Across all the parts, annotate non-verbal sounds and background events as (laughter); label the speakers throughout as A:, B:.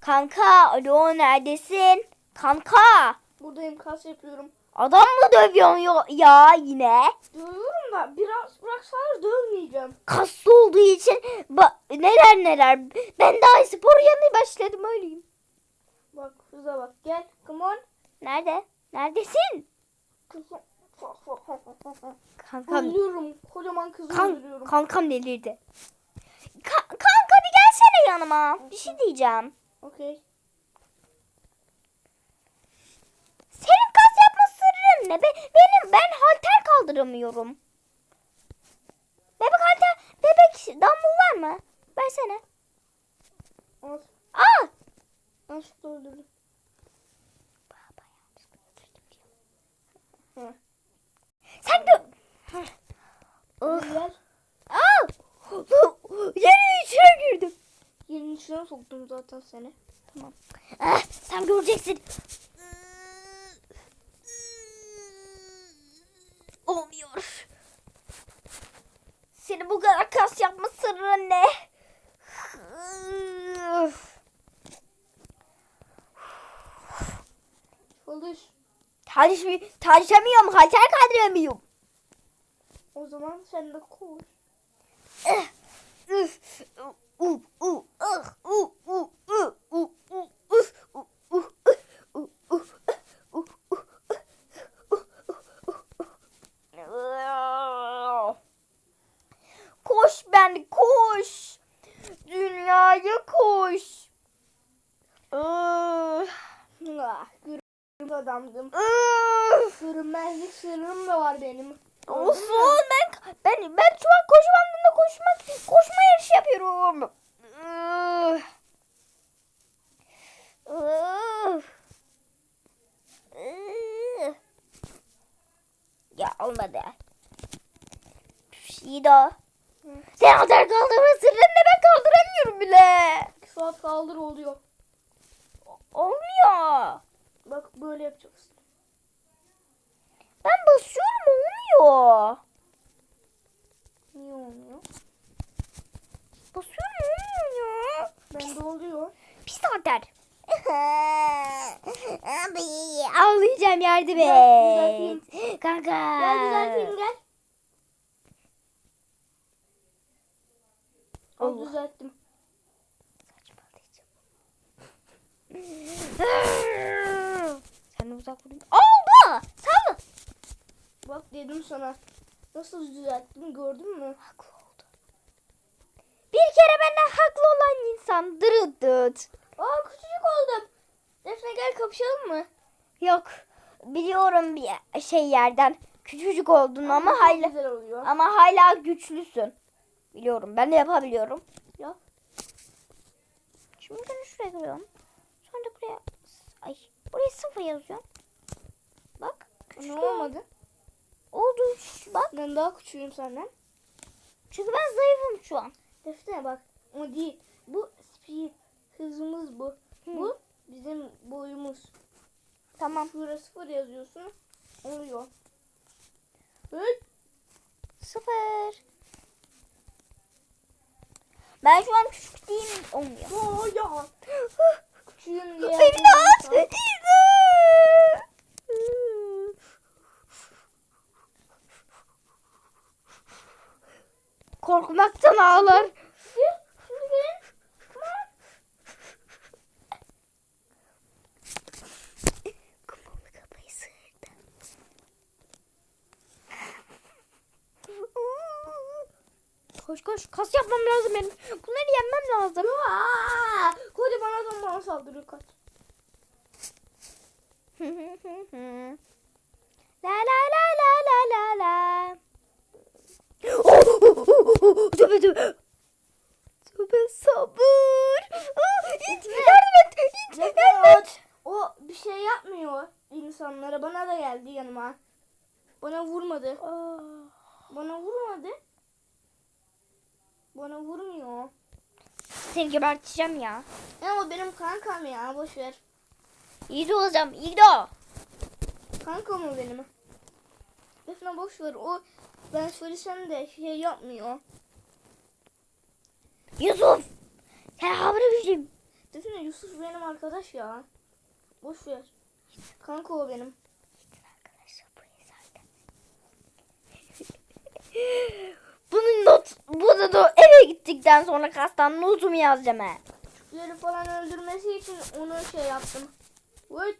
A: Kanka alo neredesin? Kanka.
B: Buradayım kas yapıyorum.
A: Adam mı dövüyorsun yo- ya yine?
B: Dövüyorum da biraz bıraksalar dövmeyeceğim.
A: Kaslı olduğu için ba- neler neler. Ben daha spor yanına başladım öyleyim.
B: Bak hıza bak gel. Come on.
A: Nerede? Neredesin? Kankam,
B: Ölüyorum. Kocaman kızı
A: kan-
B: öldürüyorum.
A: kankam delirdi. Ka- kanka bir gelsene yanıma. Bir şey diyeceğim.
B: Okey.
A: Senin kas yapma sırrın ne? Be- benim ben halter kaldıramıyorum. Bebek halter, bebek dumbbell var mı? Versene.
B: Al.
A: Al.
B: Yanlışlıkla öldürdüm. Hı.
A: Sen gö...
B: Hadi gel.
A: Al. Yeni içine girdim.
B: Yerin içine soktum zaten seni.
A: Ah, sen göreceksin. Olmuyor. Senin bu kadar kas yapma sırrın ne?
B: Çalış.
A: Tarih, tartışamıyorum. Halter kaldıramıyorum.
B: O zaman sen de koş.
A: Ih,
B: Ah, görünmez adamdım.
A: ih.
B: Görünmezlik sırrım da var benim.
A: Olsun ben ben ben şu an koşu bandında koşmak koşma yarışı yapıyorum. Ya olmadı. De. Sen kadar kaldırma sırrını ben kaldıramıyorum bile.
B: İki saat kaldır oluyor.
A: Olmuyor.
B: Bak böyle yapacaksın.
A: Ben basıyorum olmuyor.
B: Niye olmuyor?
A: Basıyorum olmuyor.
B: Bende oluyor.
A: Pis (laughs) atar. Abi ağlayacağım yardım et. Kanka.
B: Gel düzelteyim gel.
A: Allah.
B: düzelttim.
A: Sen uzak vurayım. Oldu. Sağ ol.
B: Bak dedim sana. Nasıl düzelttim gördün mü?
A: Haklı oldu. Bir kere benden haklı olan insan dırıt dıt.
B: Aa küçücük oldum. Defne gel kapışalım mı?
A: Yok. Biliyorum bir şey yerden. Küçücük oldun ama
B: çok
A: hala
B: güzel oluyor.
A: ama hala güçlüsün. Biliyorum. Ben de yapabiliyorum.
B: Yap.
A: Şimdi şuraya koyuyorum. Sonra da buraya ay buraya sıfır yazıyorum. Bak.
B: Ne
A: küçük
B: olmadı?
A: Oldu. Bak.
B: Ben daha küçüğüm senden.
A: Çünkü ben zayıfım şu an.
B: Defne bak. O değil. Bu speed. Hızımız bu. Bu bizim boyumuz.
A: Tamam.
B: Şuraya sıfır yazıyorsun. Oluyor. Evet.
A: Sıfır. Ben şu an küçük değilim. Olmuyor.
B: Oo ya. Küçüğüm diye.
A: Beni de at.
B: yapıyorum.
A: Korkmaktan ağlar.
B: Gel. Şimdi gelin. Come on.
A: Kumalı kafayı sıyırdı. Koş koş. Kas yapmam lazım benim. Bunları yenmem lazım.
B: Aa, kocaman adam bana saldırıyor kaç. (laughs)
A: la la la la la la la. Tövbe tövbe. Tövbe sabır. Aa, İt, yardım et.
B: Defne
A: yardım et.
B: o bir şey yapmıyor insanlara. Bana da geldi yanıma. Bana vurmadı.
A: Aa.
B: Bana vurmadı. Bana vurmuyor.
A: Seni geberteceğim ya.
B: Ya o benim kankam ya. Boş ver.
A: İyi de olacağım. İyi de o.
B: Kankam o benim. Defne boş ver. O ben söylesem de şey yapmıyor.
A: Yusuf. Sen haber vereyim.
B: Defne Yusuf benim arkadaş ya. Boş ver. Kanka o benim.
A: Bunun not, eve gittikten sonra kastan notumu yazacağım he.
B: Küçükleri falan öldürmesi için onu şey yaptım. Vay.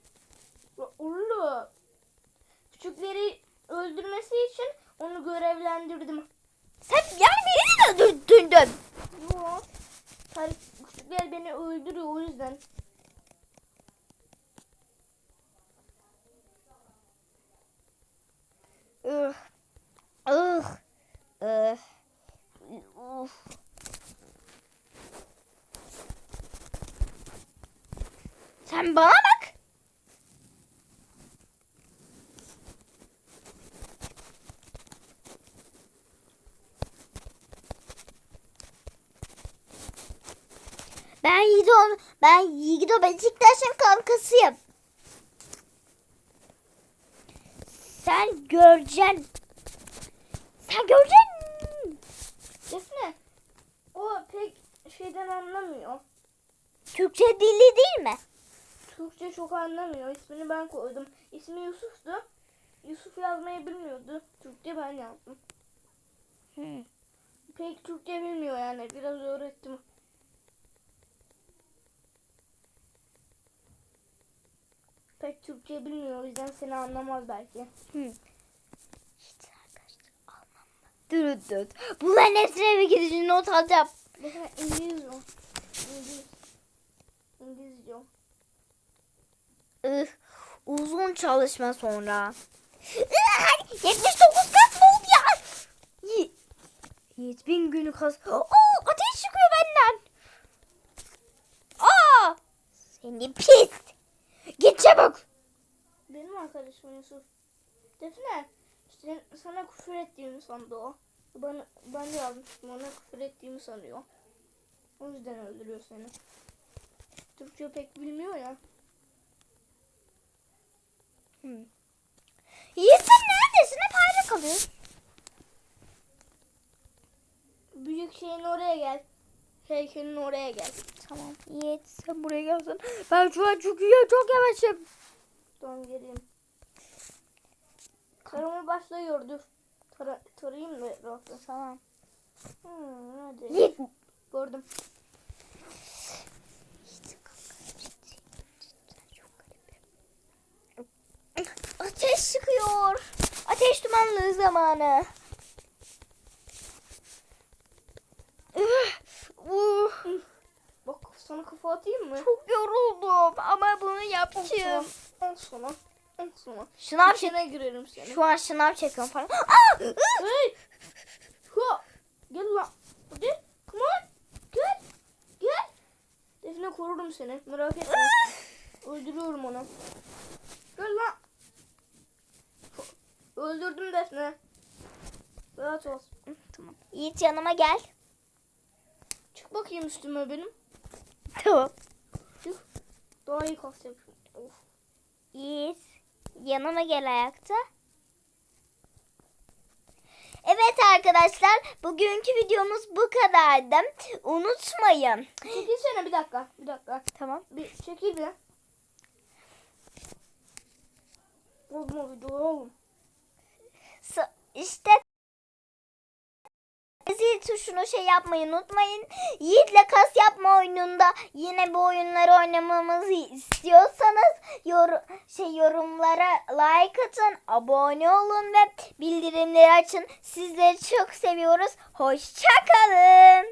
B: Ulu. Küçükleri öldürmesi için onu görevlendirdim.
A: Sen yani beni de öldürdün.
B: Yok. Küçükler beni öldürüyor o yüzden.
A: Ih. Ih. Ih. Uf. Sen bana bak. Ben Yiğido, ben Yiğido Beşiktaş'ın kankasıyım. Sen göreceksin. Sen göreceksin.
B: Defne. O pek şeyden anlamıyor.
A: Türkçe dili değil mi?
B: Türkçe çok anlamıyor. İsmini ben koydum. İsmi Yusuf'tu. Yusuf yazmayı bilmiyordu. Türkçe ben yazdım.
A: Hı.
B: Pek Türkçe bilmiyor yani. Biraz öğrettim. Pek Türkçe bilmiyor. O yüzden seni anlamaz belki.
A: Hı. Hiç arkadaşlar Almanla. Dur dur. Bunların hepsine bir gidişin not alacağım.
B: Mesela İngilizce. o. İngiliz. İngilizce.
A: Ih, uzun çalışma sonra. Ih, 79 kat mı oldu ya? Yi- Yiğit bin günü kas. Oo, ateş çıkıyor benden. Aa! Seni pis. Git çabuk.
B: Benim arkadaşım Yusuf. Defne. İşte sana küfür ettiğimi sandı o. Bana, ben yazmıştım ona küfür ettiğimi sanıyor. O yüzden öldürüyor seni. Türkçe pek bilmiyor ya.
A: Yiğit sen neredesin? Hep ayrı kalıyorsun.
B: Büyük şeyin oraya gel. Heykelin oraya gel.
A: Tamam. Yiğit sen buraya gelsen. Ben şu an çok iyi, çok yavaşım.
B: Tamam geleyim. Tarama başlıyor dur. Tara, tarayayım da rahatla.
A: Tamam.
B: Hmm, hadi.
A: Yiğit.
B: Gördüm.
A: Ateş çıkıyor. Ateş dumanlığı zamanı. Uh,
B: Bak sana kafa atayım mı?
A: Çok yoruldum ama bunu yapacağım.
B: En sona. En sona.
A: Şınav çek.
B: Girerim seni.
A: Şu an şınav çekiyorum falan.
B: Hey! Ha! Gel lan. Hadi. Come on. Gel. Gel. Defne korurum seni. Merak etme. Öldürüyorum onu. Gel lan. Öldürdüm Defne. Rahat ol.
A: Tamam. Yiğit yanıma gel.
B: Çık bakayım üstüme benim.
A: Tamam.
B: Çık. Daha iyi kas yapıyorum. Of.
A: Yiğit yanıma gel ayakta. Evet arkadaşlar bugünkü videomuz bu kadardı. Unutmayın.
B: Çekilsene bir dakika. Bir dakika.
A: Tamam.
B: Bir çekil bir. Olma video oğlum.
A: İşte zil tuşunu şey yapmayı unutmayın. Yiğit'le kas yapma oyununda yine bu oyunları oynamamızı istiyorsanız yor şey yorumlara like atın, abone olun ve bildirimleri açın. Sizleri çok seviyoruz. Hoşçakalın.